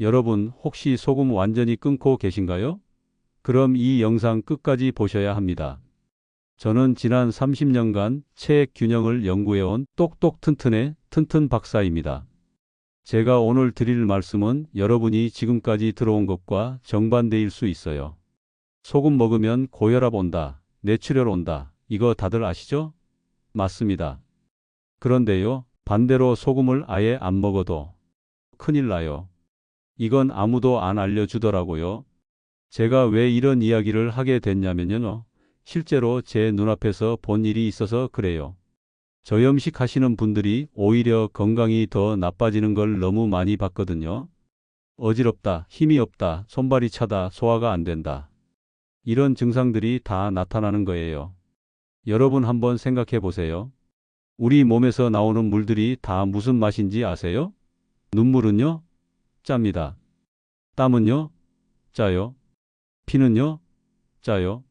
여러분 혹시 소금 완전히 끊고 계신가요? 그럼 이 영상 끝까지 보셔야 합니다. 저는 지난 30년간 체액 균형을 연구해온 똑똑 튼튼의 튼튼 박사입니다. 제가 오늘 드릴 말씀은 여러분이 지금까지 들어온 것과 정반대일 수 있어요. 소금 먹으면 고혈압 온다, 뇌출혈 온다. 이거 다들 아시죠? 맞습니다. 그런데요, 반대로 소금을 아예 안 먹어도 큰일 나요. 이건 아무도 안 알려주더라고요. 제가 왜 이런 이야기를 하게 됐냐면요. 실제로 제 눈앞에서 본 일이 있어서 그래요. 저염식 하시는 분들이 오히려 건강이 더 나빠지는 걸 너무 많이 봤거든요. 어지럽다, 힘이 없다, 손발이 차다, 소화가 안 된다. 이런 증상들이 다 나타나는 거예요. 여러분 한번 생각해 보세요. 우리 몸에서 나오는 물들이 다 무슨 맛인지 아세요? 눈물은요? 짭니다. 땀은요? 짜요. 피는요? 짜요.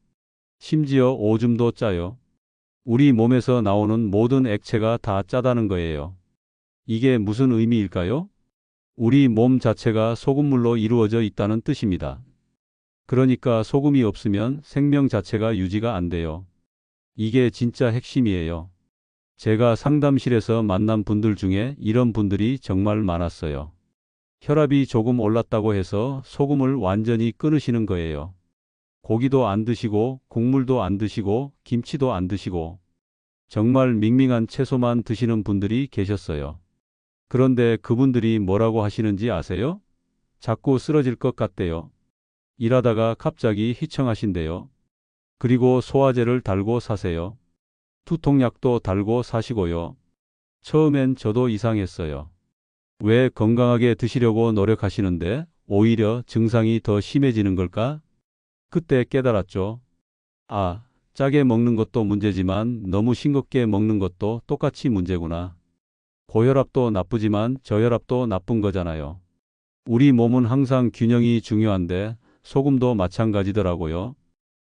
심지어 오줌도 짜요. 우리 몸에서 나오는 모든 액체가 다 짜다는 거예요. 이게 무슨 의미일까요? 우리 몸 자체가 소금물로 이루어져 있다는 뜻입니다. 그러니까 소금이 없으면 생명 자체가 유지가 안 돼요. 이게 진짜 핵심이에요. 제가 상담실에서 만난 분들 중에 이런 분들이 정말 많았어요. 혈압이 조금 올랐다고 해서 소금을 완전히 끊으시는 거예요. 고기도 안 드시고 국물도 안 드시고 김치도 안 드시고 정말 밍밍한 채소만 드시는 분들이 계셨어요. 그런데 그분들이 뭐라고 하시는지 아세요? 자꾸 쓰러질 것 같대요. 일하다가 갑자기 휘청하신대요. 그리고 소화제를 달고 사세요. 두통약도 달고 사시고요. 처음엔 저도 이상했어요. 왜 건강하게 드시려고 노력하시는데 오히려 증상이 더 심해지는 걸까? 그때 깨달았죠. 아, 짜게 먹는 것도 문제지만 너무 싱겁게 먹는 것도 똑같이 문제구나. 고혈압도 나쁘지만 저혈압도 나쁜 거잖아요. 우리 몸은 항상 균형이 중요한데 소금도 마찬가지더라고요.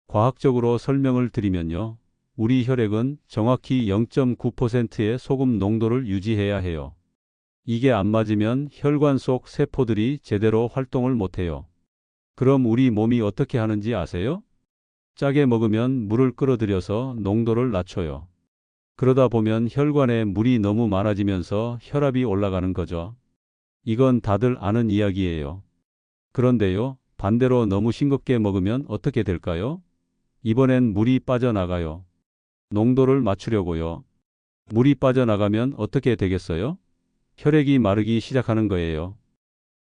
과학적으로 설명을 드리면요. 우리 혈액은 정확히 0.9%의 소금 농도를 유지해야 해요. 이게 안 맞으면 혈관 속 세포들이 제대로 활동을 못해요. 그럼 우리 몸이 어떻게 하는지 아세요? 짜게 먹으면 물을 끌어들여서 농도를 낮춰요. 그러다 보면 혈관에 물이 너무 많아지면서 혈압이 올라가는 거죠. 이건 다들 아는 이야기예요. 그런데요, 반대로 너무 싱겁게 먹으면 어떻게 될까요? 이번엔 물이 빠져나가요. 농도를 맞추려고요. 물이 빠져나가면 어떻게 되겠어요? 혈액이 마르기 시작하는 거예요.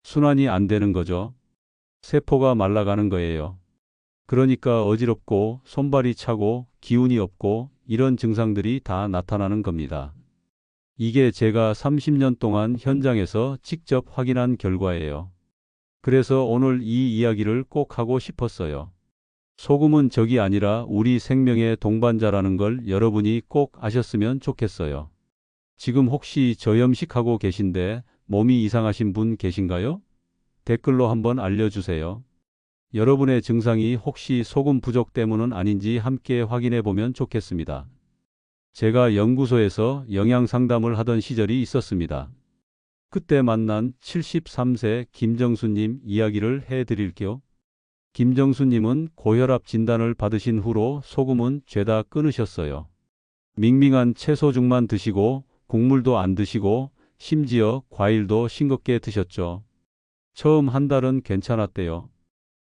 순환이 안 되는 거죠. 세포가 말라가는 거예요. 그러니까 어지럽고 손발이 차고 기운이 없고 이런 증상들이 다 나타나는 겁니다. 이게 제가 30년 동안 현장에서 직접 확인한 결과예요. 그래서 오늘 이 이야기를 꼭 하고 싶었어요. 소금은 적이 아니라 우리 생명의 동반자라는 걸 여러분이 꼭 아셨으면 좋겠어요. 지금 혹시 저염식하고 계신데 몸이 이상하신 분 계신가요? 댓글로 한번 알려주세요. 여러분의 증상이 혹시 소금 부족 때문은 아닌지 함께 확인해 보면 좋겠습니다. 제가 연구소에서 영양 상담을 하던 시절이 있었습니다. 그때 만난 73세 김정수님 이야기를 해 드릴게요. 김정수님은 고혈압 진단을 받으신 후로 소금은 죄다 끊으셨어요. 밍밍한 채소죽만 드시고 국물도 안 드시고 심지어 과일도 싱겁게 드셨죠. 처음 한 달은 괜찮았대요.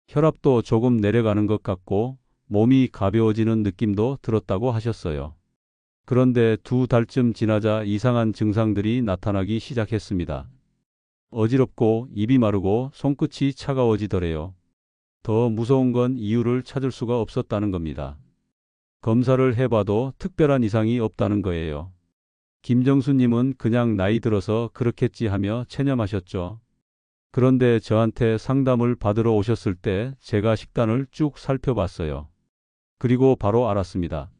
혈압도 조금 내려가는 것 같고 몸이 가벼워지는 느낌도 들었다고 하셨어요. 그런데 두 달쯤 지나자 이상한 증상들이 나타나기 시작했습니다. 어지럽고 입이 마르고 손끝이 차가워지더래요. 더 무서운 건 이유를 찾을 수가 없었다는 겁니다. 검사를 해봐도 특별한 이상이 없다는 거예요. 김정수님은 그냥 나이 들어서 그렇겠지 하며 체념하셨죠. 그런데 저한테 상담을 받으러 오셨을 때 제가 식단을 쭉 살펴봤어요. 그리고 바로 알았습니다.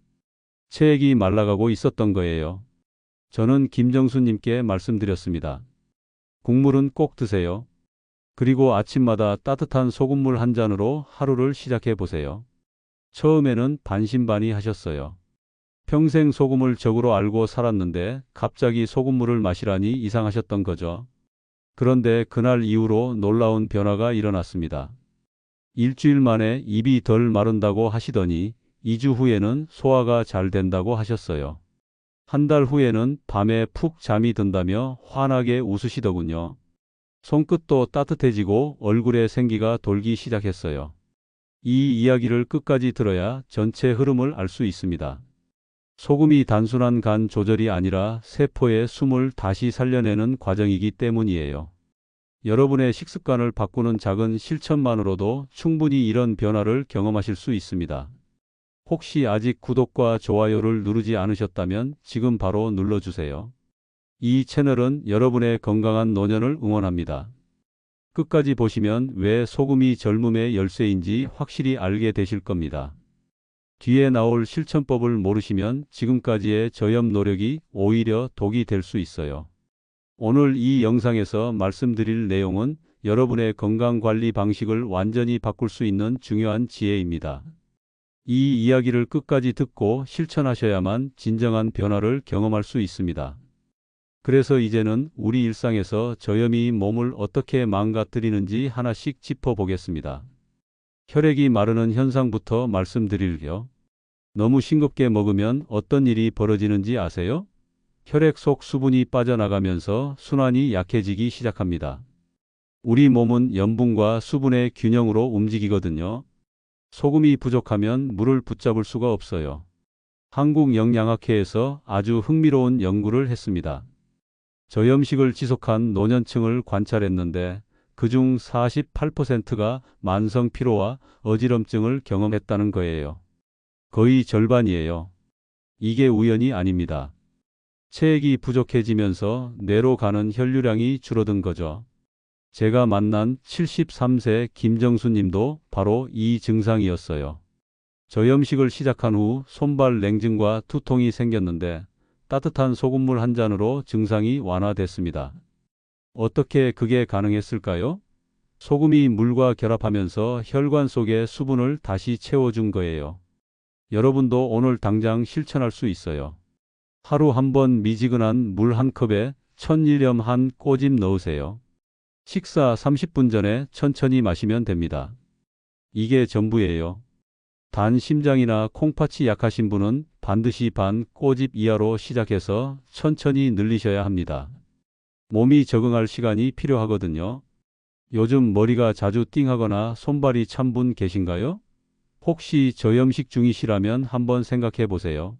체액이 말라가고 있었던 거예요. 저는 김정수님께 말씀드렸습니다. 국물은 꼭 드세요. 그리고 아침마다 따뜻한 소금물 한 잔으로 하루를 시작해 보세요. 처음에는 반신반의 하셨어요. 평생 소금을 적으로 알고 살았는데 갑자기 소금물을 마시라니 이상하셨던 거죠. 그런데 그날 이후로 놀라운 변화가 일어났습니다. 일주일 만에 입이 덜 마른다고 하시더니 2주 후에는 소화가 잘 된다고 하셨어요. 한 달 후에는 밤에 푹 잠이 든다며 환하게 웃으시더군요. 손끝도 따뜻해지고 얼굴에 생기가 돌기 시작했어요. 이 이야기를 끝까지 들어야 전체 흐름을 알 수 있습니다. 소금이 단순한 간 조절이 아니라 세포의 숨을 다시 살려내는 과정이기 때문이에요. 여러분의 식습관을 바꾸는 작은 실천만으로도 충분히 이런 변화를 경험하실 수 있습니다. 혹시 아직 구독과 좋아요를 누르지 않으셨다면 지금 바로 눌러주세요. 이 채널은 여러분의 건강한 노년을 응원합니다. 끝까지 보시면 왜 소금이 젊음의 열쇠인지 확실히 알게 되실 겁니다. 뒤에 나올 실천법을 모르시면 지금까지의 저염 노력이 오히려 독이 될 수 있어요. 오늘 이 영상에서 말씀드릴 내용은 여러분의 건강관리 방식을 완전히 바꿀 수 있는 중요한 지혜입니다. 이 이야기를 끝까지 듣고 실천하셔야만 진정한 변화를 경험할 수 있습니다. 그래서 이제는 우리 일상에서 저염이 몸을 어떻게 망가뜨리는지 하나씩 짚어보겠습니다. 혈액이 마르는 현상부터 말씀드릴게요. 너무 싱겁게 먹으면 어떤 일이 벌어지는지 아세요? 혈액 속 수분이 빠져나가면서 순환이 약해지기 시작합니다. 우리 몸은 염분과 수분의 균형으로 움직이거든요. 소금이 부족하면 물을 붙잡을 수가 없어요. 한국영양학회에서 아주 흥미로운 연구를 했습니다. 저염식을 지속한 노년층을 관찰했는데 그중 48%가 만성 피로와 어지럼증을 경험했다는 거예요. 거의 절반이에요. 이게 우연이 아닙니다. 체액이 부족해지면서 뇌로 가는 혈류량이 줄어든 거죠. 제가 만난 73세 김정수 님도 바로 이 증상이었어요. 저염식을 시작한 후 손발 냉증과 두통이 생겼는데 따뜻한 소금물 한 잔으로 증상이 완화됐습니다. 어떻게 그게 가능했을까요? 소금이 물과 결합하면서 혈관 속의 수분을 다시 채워준 거예요. 여러분도 오늘 당장 실천할 수 있어요. 하루 한 번 미지근한 물 한 컵에 천일염 한 꼬집 넣으세요. 식사 30분 전에 천천히 마시면 됩니다. 이게 전부예요. 단 심장이나 콩팥이 약하신 분은 반드시 반 꼬집 이하로 시작해서 천천히 늘리셔야 합니다. 몸이 적응할 시간이 필요하거든요. 요즘 머리가 자주 띵하거나 손발이 찬 분 계신가요? 혹시 저염식 중이시라면 한번 생각해 보세요.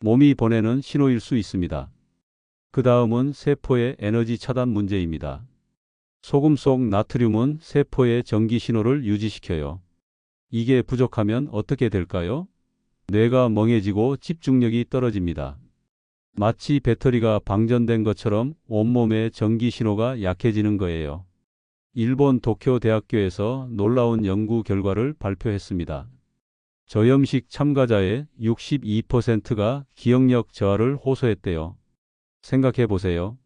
몸이 보내는 신호일 수 있습니다. 그 다음은 세포의 에너지 차단 문제입니다. 소금 속 나트륨은 세포의 전기 신호를 유지시켜요. 이게 부족하면 어떻게 될까요? 뇌가 멍해지고 집중력이 떨어집니다. 마치 배터리가 방전된 것처럼 온몸의 전기 신호가 약해지는 거예요. 일본 도쿄 대학교에서 놀라운 연구 결과를 발표했습니다. 저염식 참가자의 62%가 기억력 저하를 호소했대요. 생각해 보세요.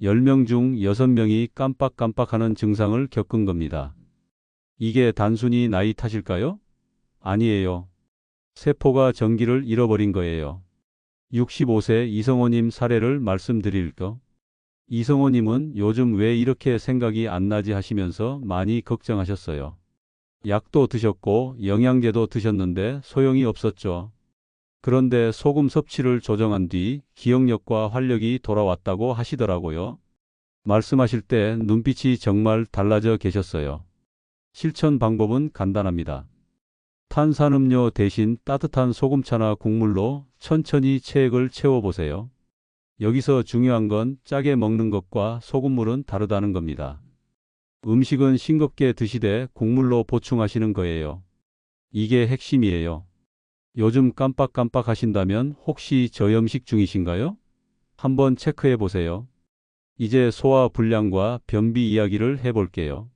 10명 중 6명이 깜빡깜빡하는 증상을 겪은 겁니다. 이게 단순히 나이 탓일까요? 아니에요. 세포가 전기를 잃어버린 거예요. 65세 이성호님 사례를 말씀드릴까? 이성호님은 요즘 왜 이렇게 생각이 안 나지 하시면서 많이 걱정하셨어요. 약도 드셨고 영양제도 드셨는데 소용이 없었죠. 그런데 소금 섭취를 조정한 뒤 기억력과 활력이 돌아왔다고 하시더라고요. 말씀하실 때 눈빛이 정말 달라져 계셨어요. 실천 방법은 간단합니다. 탄산음료 대신 따뜻한 소금차나 국물로 천천히 체액을 채워보세요. 여기서 중요한 건 짜게 먹는 것과 소금물은 다르다는 겁니다. 음식은 싱겁게 드시되 국물로 보충하시는 거예요. 이게 핵심이에요. 요즘 깜빡깜빡 하신다면 혹시 저염식 중이신가요? 한번 체크해 보세요. 이제 소화 불량과 변비 이야기를 해볼게요.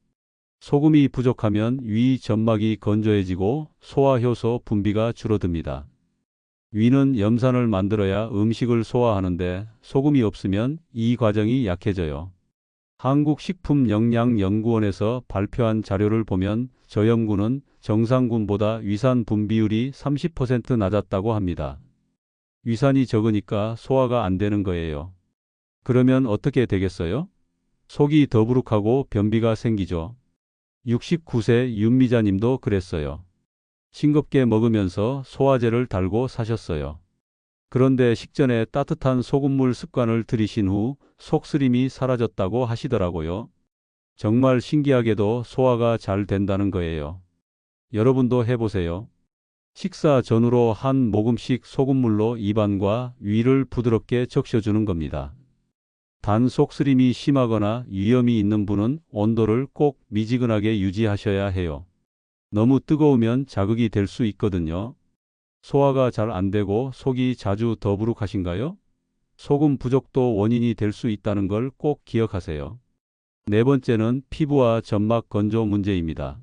소금이 부족하면 위 점막이 건조해지고 소화효소 분비가 줄어듭니다. 위는 염산을 만들어야 음식을 소화하는데 소금이 없으면 이 과정이 약해져요. 한국식품영양연구원에서 발표한 자료를 보면 저염군은 정상군보다 위산 분비율이 30% 낮았다고 합니다. 위산이 적으니까 소화가 안 되는 거예요. 그러면 어떻게 되겠어요? 속이 더부룩하고 변비가 생기죠. 69세 윤미자 님도 그랬어요. 싱겁게 먹으면서 소화제를 달고 사셨어요. 그런데 식전에 따뜻한 소금물 습관을 들이신 후 속쓰림이 사라졌다고 하시더라고요. 정말 신기하게도 소화가 잘 된다는 거예요. 여러분도 해보세요. 식사 전후로 한 모금씩 소금물로 입안과 위를 부드럽게 적셔주는 겁니다. 단 속쓰림이 심하거나 위염이 있는 분은 온도를 꼭 미지근하게 유지하셔야 해요. 너무 뜨거우면 자극이 될 수 있거든요. 소화가 잘 안 되고 속이 자주 더부룩하신가요? 소금 부족도 원인이 될 수 있다는 걸 꼭 기억하세요. 네 번째는 피부와 점막 건조 문제입니다.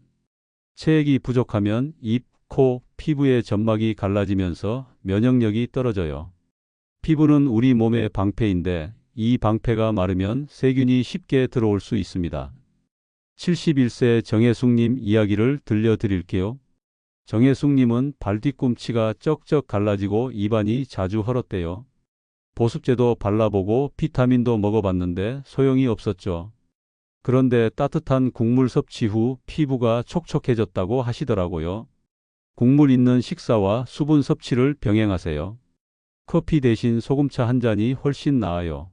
체액이 부족하면 입, 코, 피부의 점막이 갈라지면서 면역력이 떨어져요. 피부는 우리 몸의 방패인데 이 방패가 마르면 세균이 쉽게 들어올 수 있습니다. 71세 정혜숙님 이야기를 들려드릴게요. 정혜숙님은 발뒤꿈치가 쩍쩍 갈라지고 입안이 자주 헐었대요. 보습제도 발라보고 비타민도 먹어봤는데 소용이 없었죠. 그런데 따뜻한 국물 섭취 후 피부가 촉촉해졌다고 하시더라고요. 국물 있는 식사와 수분 섭취를 병행하세요. 커피 대신 소금차 한 잔이 훨씬 나아요.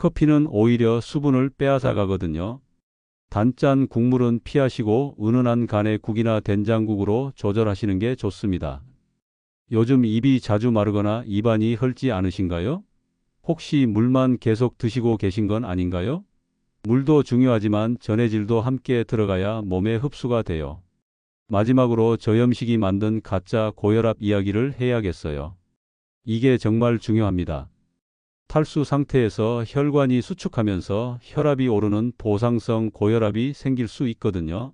커피는 오히려 수분을 빼앗아 가거든요. 단짠 국물은 피하시고 은은한 간의 국이나 된장국으로 조절하시는 게 좋습니다. 요즘 입이 자주 마르거나 입안이 헐지 않으신가요? 혹시 물만 계속 드시고 계신 건 아닌가요? 물도 중요하지만 전해질도 함께 들어가야 몸에 흡수가 돼요. 마지막으로 저염식이 만든 가짜 고혈압 이야기를 해야겠어요. 이게 정말 중요합니다. 탈수 상태에서 혈관이 수축하면서 혈압이 오르는 보상성 고혈압이 생길 수 있거든요.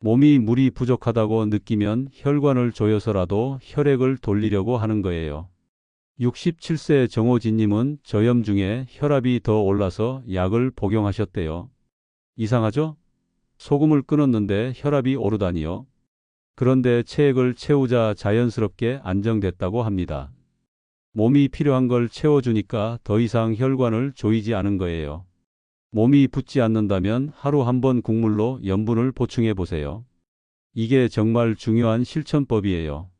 몸이 물이 부족하다고 느끼면 혈관을 조여서라도 혈액을 돌리려고 하는 거예요. 67세 정호진님은 저염 중에 혈압이 더 올라서 약을 복용하셨대요. 이상하죠? 소금을 끊었는데 혈압이 오르다니요. 그런데 체액을 채우자 자연스럽게 안정됐다고 합니다. 몸이 필요한 걸 채워주니까 더 이상 혈관을 조이지 않은 거예요. 몸이 붓지 않는다면 하루 한 번 국물로 염분을 보충해 보세요. 이게 정말 중요한 실천법이에요.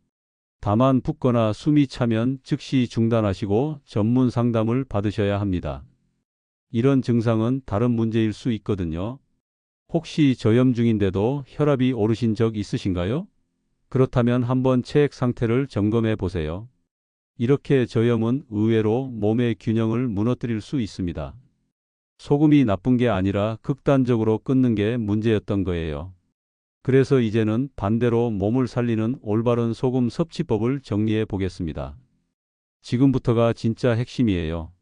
다만 붓거나 숨이 차면 즉시 중단하시고 전문 상담을 받으셔야 합니다. 이런 증상은 다른 문제일 수 있거든요. 혹시 저염 중인데도 혈압이 오르신 적 있으신가요? 그렇다면 한번 체액 상태를 점검해 보세요. 이렇게 저염은 의외로 몸의 균형을 무너뜨릴 수 있습니다. 소금이 나쁜 게 아니라 극단적으로 끊는 게 문제였던 거예요. 그래서 이제는 반대로 몸을 살리는 올바른 소금 섭취법을 정리해 보겠습니다. 지금부터가 진짜 핵심이에요.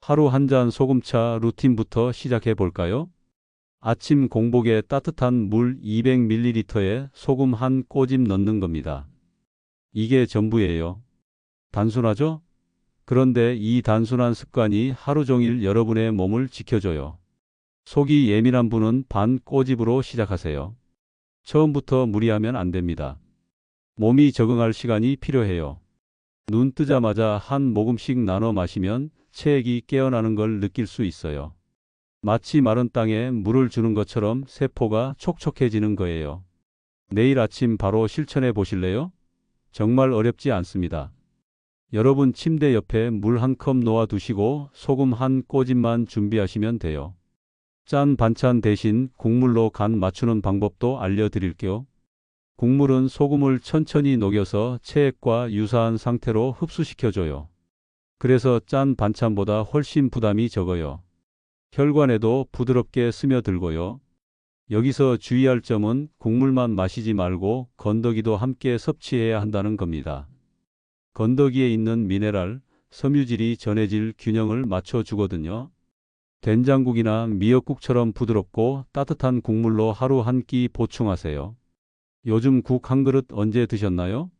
하루 한 잔 소금차 루틴부터 시작해 볼까요? 아침 공복에 따뜻한 물 200ml에 소금 한 꼬집 넣는 겁니다. 이게 전부예요. 단순하죠? 그런데 이 단순한 습관이 하루 종일 여러분의 몸을 지켜줘요. 속이 예민한 분은 반 꼬집으로 시작하세요. 처음부터 무리하면 안 됩니다. 몸이 적응할 시간이 필요해요. 눈 뜨자마자 한 모금씩 나눠 마시면 체액이 깨어나는 걸 느낄 수 있어요. 마치 마른 땅에 물을 주는 것처럼 세포가 촉촉해지는 거예요. 내일 아침 바로 실천해 보실래요? 정말 어렵지 않습니다. 여러분 침대 옆에 물 한 컵 놓아 두시고 소금 한 꼬집만 준비하시면 돼요. 짠 반찬 대신 국물로 간 맞추는 방법도 알려드릴게요. 국물은 소금을 천천히 녹여서 체액과 유사한 상태로 흡수시켜줘요. 그래서 짠 반찬보다 훨씬 부담이 적어요. 혈관에도 부드럽게 스며들고요. 여기서 주의할 점은 국물만 마시지 말고 건더기도 함께 섭취해야 한다는 겁니다. 건더기에 있는 미네랄, 섬유질이 전해질 균형을 맞춰주거든요. 된장국이나 미역국처럼 부드럽고 따뜻한 국물로 하루 한 끼 보충하세요. 요즘 국 한 그릇 언제 드셨나요?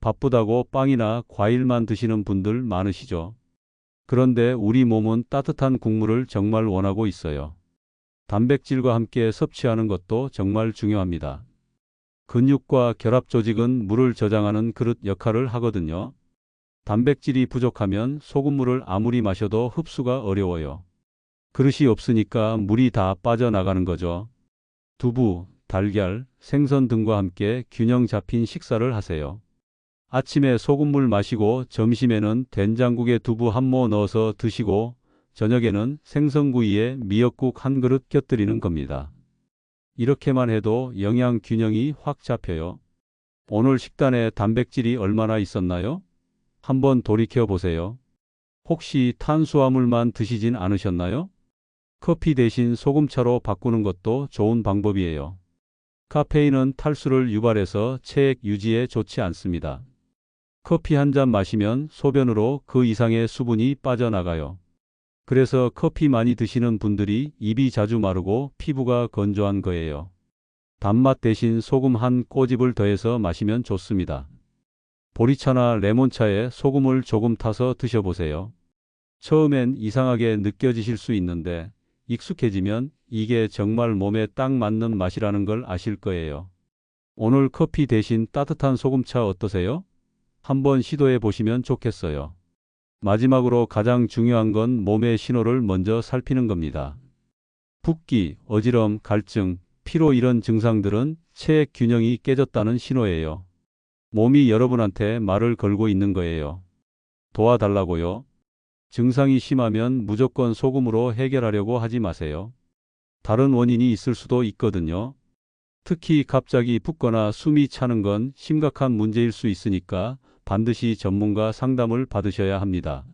바쁘다고 빵이나 과일만 드시는 분들 많으시죠? 그런데 우리 몸은 따뜻한 국물을 정말 원하고 있어요. 단백질과 함께 섭취하는 것도 정말 중요합니다. 근육과 결합 조직은 물을 저장하는 그릇 역할을 하거든요. 단백질이 부족하면 소금물을 아무리 마셔도 흡수가 어려워요. 그릇이 없으니까 물이 다 빠져나가는 거죠. 두부, 달걀, 생선 등과 함께 균형 잡힌 식사를 하세요. 아침에 소금물 마시고 점심에는 된장국에 두부 한 모 넣어서 드시고 저녁에는 생선구이에 미역국 한 그릇 곁들이는 겁니다. 이렇게만 해도 영양 균형이 확 잡혀요. 오늘 식단에 단백질이 얼마나 있었나요? 한번 돌이켜 보세요. 혹시 탄수화물만 드시진 않으셨나요? 커피 대신 소금차로 바꾸는 것도 좋은 방법이에요. 카페인은 탈수를 유발해서 체액 유지에 좋지 않습니다. 커피 한 잔 마시면 소변으로 그 이상의 수분이 빠져나가요. 그래서 커피 많이 드시는 분들이 입이 자주 마르고 피부가 건조한 거예요. 단맛 대신 소금 한 꼬집을 더해서 마시면 좋습니다. 보리차나 레몬차에 소금을 조금 타서 드셔보세요. 처음엔 이상하게 느껴지실 수 있는데 익숙해지면 이게 정말 몸에 딱 맞는 맛이라는 걸 아실 거예요. 오늘 커피 대신 따뜻한 소금차 어떠세요? 한번 시도해 보시면 좋겠어요. 마지막으로 가장 중요한 건 몸의 신호를 먼저 살피는 겁니다. 붓기, 어지럼, 갈증, 피로 이런 증상들은 체액 균형이 깨졌다는 신호예요. 몸이 여러분한테 말을 걸고 있는 거예요. 도와달라고요. 증상이 심하면 무조건 소금으로 해결하려고 하지 마세요. 다른 원인이 있을 수도 있거든요. 특히 갑자기 붓거나 숨이 차는 건 심각한 문제일 수 있으니까 반드시 전문가 상담을 받으셔야 합니다.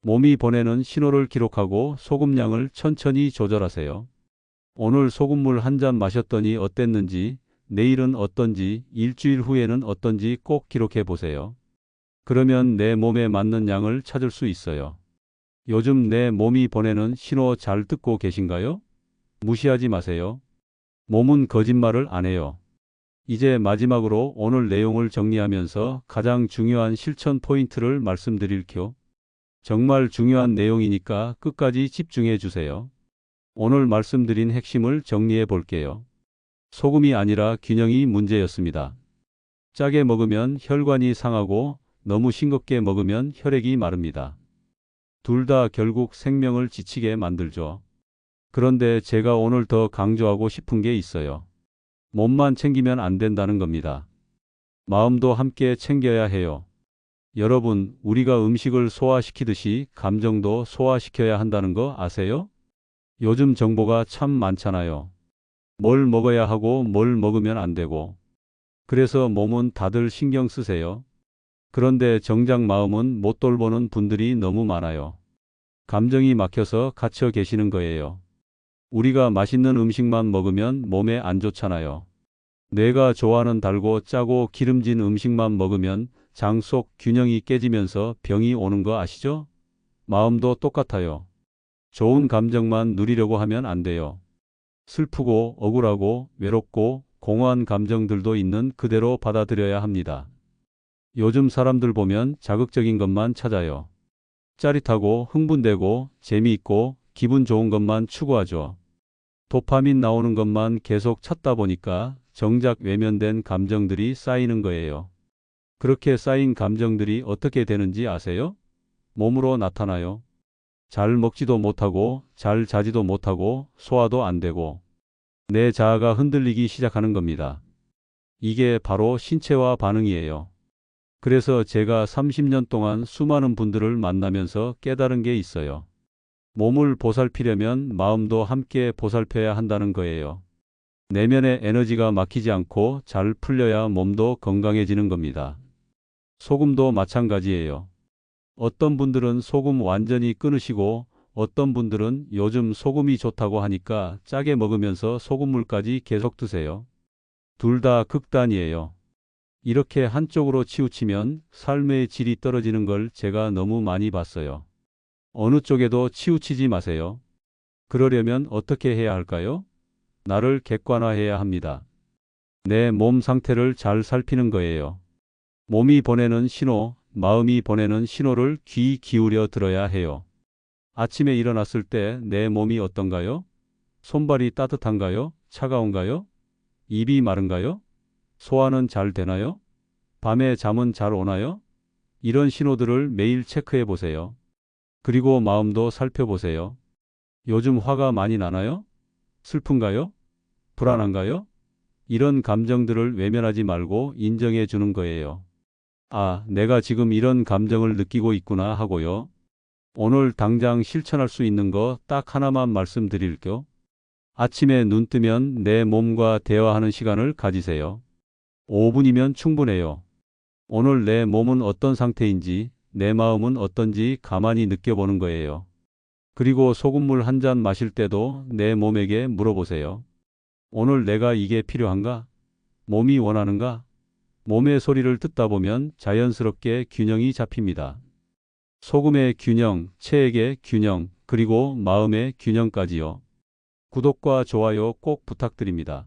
몸이 보내는 신호를 기록하고 소금량을 천천히 조절하세요. 오늘 소금물 한 잔 마셨더니 어땠는지, 내일은 어떤지, 일주일 후에는 어떤지 꼭 기록해 보세요. 그러면 내 몸에 맞는 양을 찾을 수 있어요. 요즘 내 몸이 보내는 신호 잘 듣고 계신가요? 무시하지 마세요. 몸은 거짓말을 안 해요. 이제 마지막으로 오늘 내용을 정리하면서 가장 중요한 실천 포인트를 말씀드릴게요. 정말 중요한 내용이니까 끝까지 집중해 주세요. 오늘 말씀드린 핵심을 정리해 볼게요. 소금이 아니라 균형이 문제였습니다. 짜게 먹으면 혈관이 상하고 너무 싱겁게 먹으면 혈액이 마릅니다. 둘 다 결국 생명을 지치게 만들죠. 그런데 제가 오늘 더 강조하고 싶은 게 있어요. 몸만 챙기면 안 된다는 겁니다. 마음도 함께 챙겨야 해요. 여러분, 우리가 음식을 소화시키듯이 감정도 소화시켜야 한다는 거 아세요? 요즘 정보가 참 많잖아요. 뭘 먹어야 하고 뭘 먹으면 안 되고. 그래서 몸은 다들 신경 쓰세요. 그런데 정작 마음은 못 돌보는 분들이 너무 많아요. 감정이 막혀서 갇혀 계시는 거예요. 우리가 맛있는 음식만 먹으면 몸에 안 좋잖아요. 뇌가 좋아하는 달고 짜고 기름진 음식만 먹으면 장 속 균형이 깨지면서 병이 오는 거 아시죠? 마음도 똑같아요. 좋은 감정만 누리려고 하면 안 돼요. 슬프고 억울하고 외롭고 공허한 감정들도 있는 그대로 받아들여야 합니다. 요즘 사람들 보면 자극적인 것만 찾아요. 짜릿하고 흥분되고 재미있고 기분 좋은 것만 추구하죠. 도파민 나오는 것만 계속 찾다 보니까 정작 외면된 감정들이 쌓이는 거예요. 그렇게 쌓인 감정들이 어떻게 되는지 아세요? 몸으로 나타나요. 잘 먹지도 못하고 잘 자지도 못하고 소화도 안 되고 내 자아가 흔들리기 시작하는 겁니다. 이게 바로 신체화 반응이에요. 그래서 제가 30년 동안 수많은 분들을 만나면서 깨달은 게 있어요. 몸을 보살피려면 마음도 함께 보살펴야 한다는 거예요. 내면의 에너지가 막히지 않고 잘 풀려야 몸도 건강해지는 겁니다. 소금도 마찬가지예요. 어떤 분들은 소금 완전히 끊으시고 어떤 분들은 요즘 소금이 좋다고 하니까 짜게 먹으면서 소금물까지 계속 드세요. 둘 다 극단이에요. 이렇게 한쪽으로 치우치면 삶의 질이 떨어지는 걸 제가 너무 많이 봤어요. 어느 쪽에도 치우치지 마세요. 그러려면 어떻게 해야 할까요? 나를 객관화해야 합니다. 내 몸 상태를 잘 살피는 거예요. 몸이 보내는 신호, 마음이 보내는 신호를 귀 기울여 들어야 해요. 아침에 일어났을 때 내 몸이 어떤가요? 손발이 따뜻한가요? 차가운가요? 입이 마른가요? 소화는 잘 되나요? 밤에 잠은 잘 오나요? 이런 신호들을 매일 체크해 보세요. 그리고 마음도 살펴보세요. 요즘 화가 많이 나나요? 슬픈가요? 불안한가요? 이런 감정들을 외면하지 말고 인정해 주는 거예요. 아, 내가 지금 이런 감정을 느끼고 있구나 하고요. 오늘 당장 실천할 수 있는 거 딱 하나만 말씀드릴게요. 아침에 눈 뜨면 내 몸과 대화하는 시간을 가지세요. 5분이면 충분해요. 오늘 내 몸은 어떤 상태인지, 내 마음은 어떤지 가만히 느껴보는 거예요. 그리고 소금물 한 잔 마실 때도 내 몸에게 물어보세요. 오늘 내가 이게 필요한가? 몸이 원하는가? 몸의 소리를 듣다 보면 자연스럽게 균형이 잡힙니다. 소금의 균형, 체액의 균형, 그리고 마음의 균형까지요. 구독과 좋아요 꼭 부탁드립니다.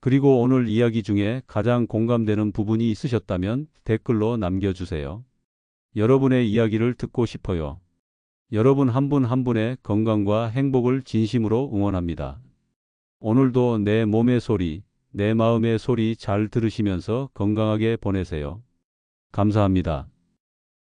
그리고 오늘 이야기 중에 가장 공감되는 부분이 있으셨다면 댓글로 남겨주세요. 여러분의 이야기를 듣고 싶어요. 여러분 한분한 분의 건강과 행복을 진심으로 응원합니다. 오늘도 내 몸의 소리, 내 마음의 소리 잘 들으시면서 건강하게 보내세요. 감사합니다.